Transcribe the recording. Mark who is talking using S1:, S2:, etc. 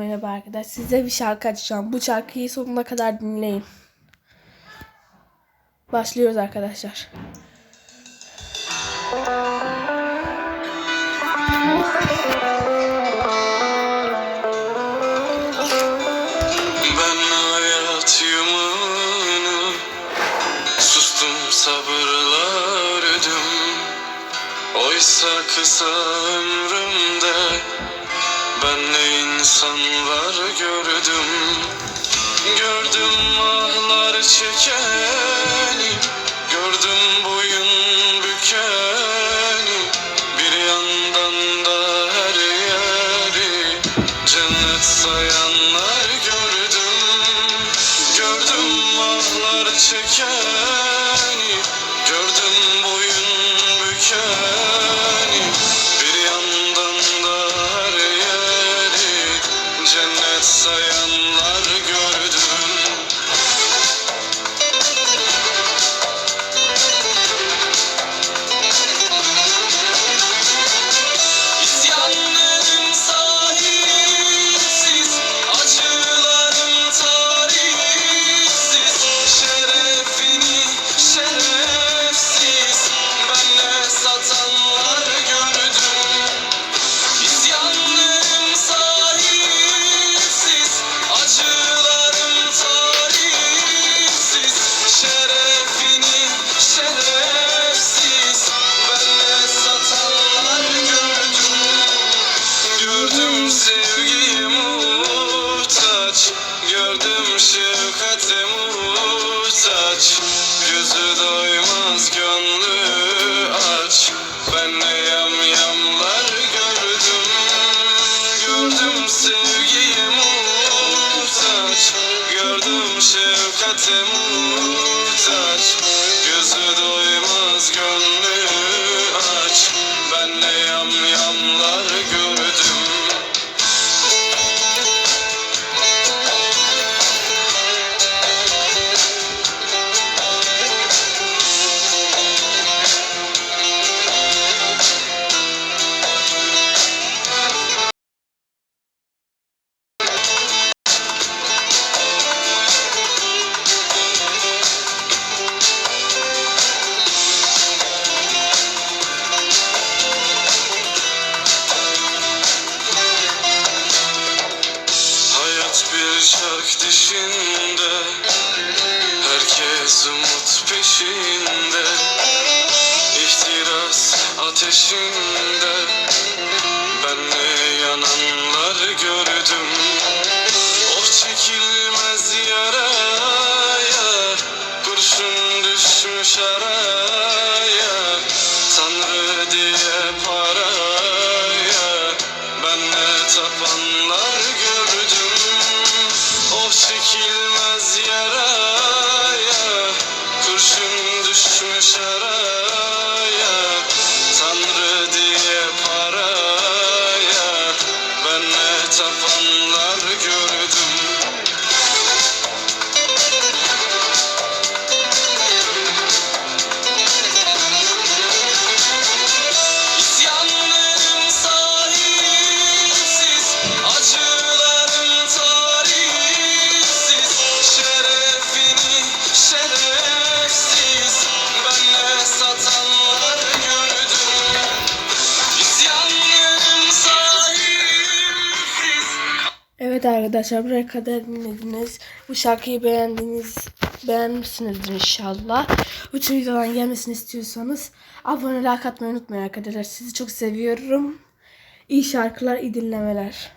S1: Merhaba arkadaşlar. Size bir şarkı açacağım. Bu şarkıyı sonuna kadar dinleyin. Başlıyoruz arkadaşlar.
S2: Ben hayat yumunu Sustum sabırlar ödüm Oysa kısa ömrümde Ben ne insanlar gördüm. Gördüm ahlar çekeni. Gördüm boyun bükeni. Bir yandan da her yeri. Cennet sayanlar gördüm. Gördüm ahlar çekeni Gördüm sevgiyi muhtaç Gördüm şefkate muhtaç. Gözü doymaz gönlü aç. Ben ne yamyamlar gördüm Gördüm sevgiyi muhtaç. Gördüm şefkate muhtaç dişinde Herkes umut peşinde. İhtiras ateşinde. Ben ne yananlar gördüm. Oh çekilmez yaraya. Kurşun düşmüş araya. Tanrı diye paraya. Ben ne tapanlar gördüm çekilmez yaraya. Kurşun düşmüş araya
S1: Evet arkadaşlar buraya kadar dinlediniz. Bu şarkıyı beğendiniz, beğenmişsinizdir inşallah. Bu tür videoların gelmesini istiyorsanız abone like unutmayın arkadaşlar. Sizi çok seviyorum. İyi şarkılar, iyi dinlemeler.